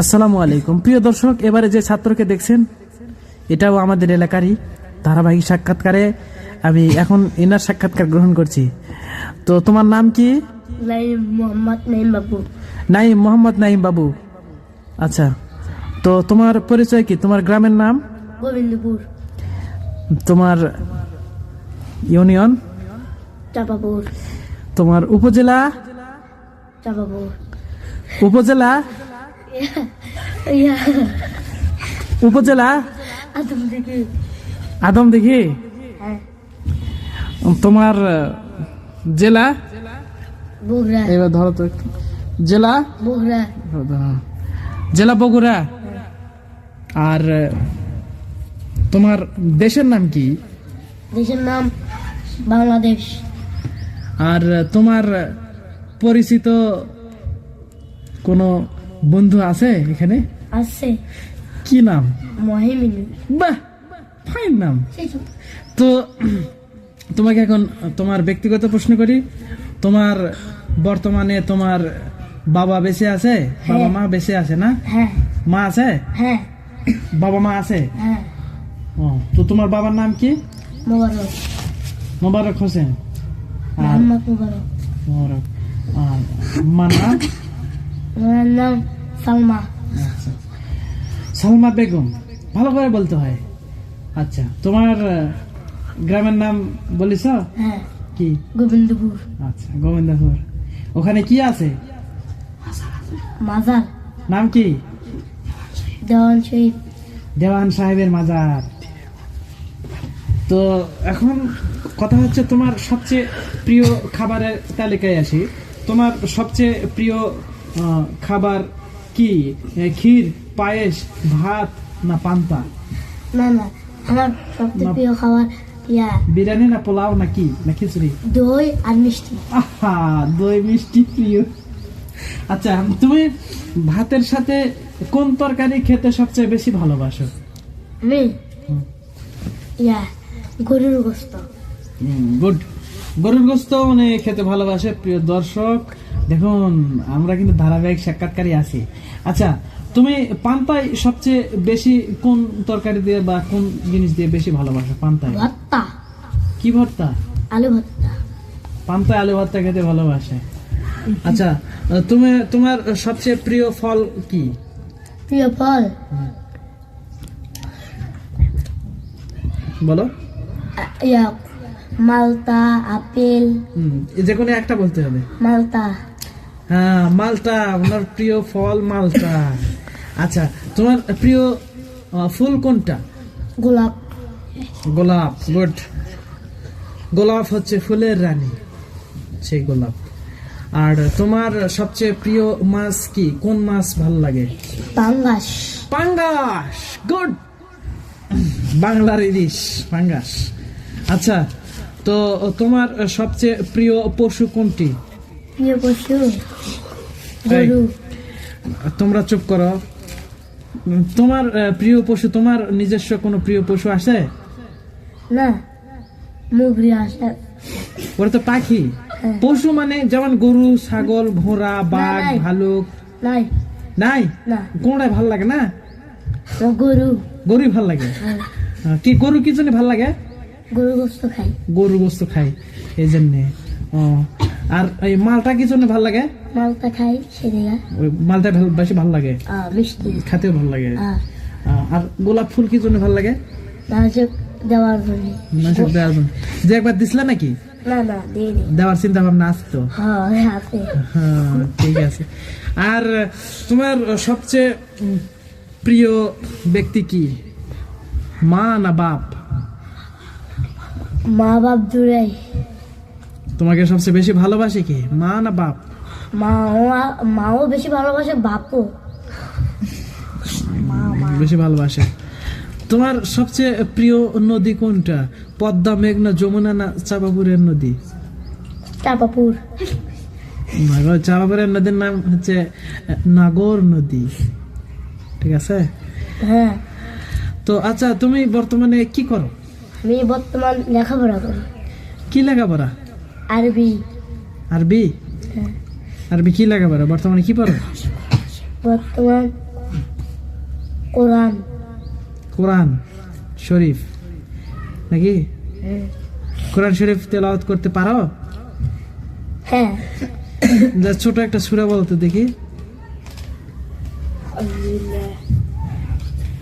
আসসালামু আলাইকুম। প্রিয় দর্শক এবারে যে ছাত্রকে দেখছেন এটাও আমাদের এলাকারই ধারাবাহিক সাক্ষাৎকারে আমি এখন এনার সাক্ষাৎকার গ্রহণ করছি। তো তোমার নাম কি? নাইম মোহাম্মদ নাইম বাবু। নাইম মোহাম্মদ নাইম বাবু। আচ্ছা তো তোমার পরিচয় কি? তোমার গ্রামের নাম? গোবিন্দপুর। তোমার ইউনিয়ন? চাপাপুর। তোমার উপজেলা? চাপাপুর। উপজেলা? উপজেলা? আদম দেখি। হ্যাঁ। তোমার জেলা? বগুড়া। এবার ধরো তো একটু। জেলা? বগুড়া। জেলা বগুড়া। আর তোমার দেশের নাম কি? দেশের নাম বাংলাদেশ। আর তোমার পরিচিত কোনো বন্ধু আছে এখানে? আছে। কি নাম? মহিমিনী। বাহ ফাইন নাম। তো। তোমাকে এখন তোমার ব্যক্তিগত প্রশ্ন করি। তোমার বর্তমানে তোমার বাবা বেঁচে আছে? বাবা মা বেঁচে আছে না? হ্যাঁ। মা আছে? হ্যাঁ। বাবা মা আছে? হ্যাঁ। ও তো তোমার বাবার নাম কি? মোবারক। মোবারক হোসেন। মোবারক। মোবারক। আর ওনার নাম সালমা। আচ্ছা। সালমা বেগম ভালো করে বলতে হয়। আচ্ছা তোমার গ্রামের নাম বলিস? হ্যাঁ। কি? গোবিন্দপুর। আচ্ছা গোবিন্দপুর। ওখানে কি আছে? মাজার। নাম কি? দেওয়ান শহীদ। দেওয়ান সাহেবের মাজার। তো এখন কথা হচ্ছে তোমার সবচেয়ে প্রিয় খাবারের তালিকায় আসি। তোমার সবচেয়ে প্রিয় খাবার কি ক্ষীর পায়েস ভাত না পান্তা? না না আমার সবচেয়ে প্রিয় খাবার ইয়া। বিরিয়ানি না পোলাও না কি না খিচুড়ি? দই আর মিষ্টি। আহা দই মিষ্টি প্রিয়। আচ্ছা তুমি ভাতের সাথে কোন তরকারি খেতে সবচেয়ে বেশি ভালোবাসো? আমি। ইয়া গরুর গোস্ত। গুড। গরুর গোস্ত মানে খেতে ভালোবাসে প্রিয় দর্শক। দেখুন আমরা কিন্তু ধারাবাহিক সাক্ষাৎকারী আছি। আচ্ছা তুমি পান্তায় সবচেয়ে বেশি কোন তরকারি দিয়ে বা কোন জিনিস দিয়ে বেশি ভালোবাসো পান্তায়? ভর্তা। কি ভর্তা? আলু ভর্তা। পান্তায় আলু ভর্তা খেতে ভালোবাসে। আচ্ছা তুমি তোমার সবচেয়ে প্রিয় ফল কি? প্রিয় ফল? বলো। ইয়া মালতা আপেল। যে কোনো একটা বলতে হবে। মালতা। হ্যাঁ মালটা ওনার প্রিয় ফল মালটা আচ্ছা তোমার প্রিয় ফুল কোনটা? গোলাপ। গোলাপ গুড। গোলাপ হচ্ছে ফুলের রানী সেই গোলাপ। আর তোমার সবচেয়ে প্রিয় মাছ কি? কোন মাছ ভালো লাগে? পাঙ্গাস। পাঙ্গাস গুড। বাংলার ইলিশ পাঙ্গাস। আচ্ছা তো তোমার সবচেয়ে প্রিয় পশু কোনটি? প্রিয় পশু গরু। তোমরা চুপ করো। তোমার প্রিয় পশু তোমার নিজস্ব কোনো প্রিয় পশু আছে? না মুগরি আসে ওরা তো পাখি। হ্যাঁ। পশু মানে যেমন গরু ছাগল ঘোড়া বাঘ ভালুক। নাই। নাই? না। কোনটাই ভালো লাগে না? গরু। গরুই ভালো লাগে। হ্যাঁ, কি গরু কি জন্য ভালো লাগে? গরু গোস্ত খাই। গরু গোস্ত খাই এই জন্যে। ও আর এই মালটা কি জন্য ভালো লাগে? মালতা খাই সেদিকা ওই মালটা ভাল- বেশি ভালো লাগে? মিষ্টি। খেতেও ভালো লাগে। আর গোলাপ ফুল কি জন্য ভালো লাগে? নাচক দেওয়ার জন্য। মানুষের দেওয়ার জন্য। যে একবার দিছিলা নাকি? না না দিইনি। দেওয়ার চিন্তা ভাবনা হ্যাঁ আছে। হ্যাঁ ঠিক আছে। আর তোমার সবচেয়ে প্রিয় ব্যক্তি কি? মা না বাপ? মা বাপ দূরাই। তোমাকে সবচেয়ে বেশি ভালোবাসে কি? মা না বাপ? মাও মাও বেশি ভালোবাসে বাপও। বেশি ভালোবাসে। তোমার সবচেয়ে প্রিয় নদী কোনটা? পদ্মা মেঘনা যমুনা না চাপাপুরের নদী? চাপাপুর। চাপাপুরের নদীর নাম হচ্ছে নাগর নদী। ঠিক আছে? হ্যাঁ। তো আচ্ছা তুমি বর্তমানে কি করো? আমি বর্তমান লেখাপড়া করি। কি লেখাপড়া? আরবি। আরবি? হ্যাঁ। আরবি কি লেখাপড়া? বর্তমানে কি পড়ো? বর্তমান কোরআন। কোরআন শরীফ। নাকি? কোরআন শরীফ তেলাওয়াত করতে পারো? হ্যাঁ। যা ছোট একটা সুরা বলো তো দেখি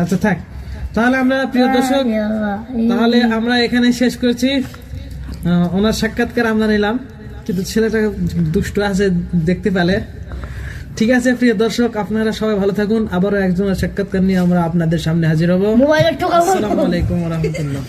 আচ্ছা থাক। তাহলে আমরা প্রিয় দর্শক তাহলে আমরা এখানে শেষ করছি। ওনার সাক্ষাৎকার আমরা নিলাম। কিন্তু ছেলেটা দুষ্ট আছে দেখতে পেলে। ঠিক আছে প্রিয় দর্শক আপনারা সবাই ভালো থাকুন। আবারও একজনের সাক্ষাৎকার নিয়ে আমরা আপনাদের সামনে হাজির হব। আসসালামু আলাইকুম রহমতুল্লাহ।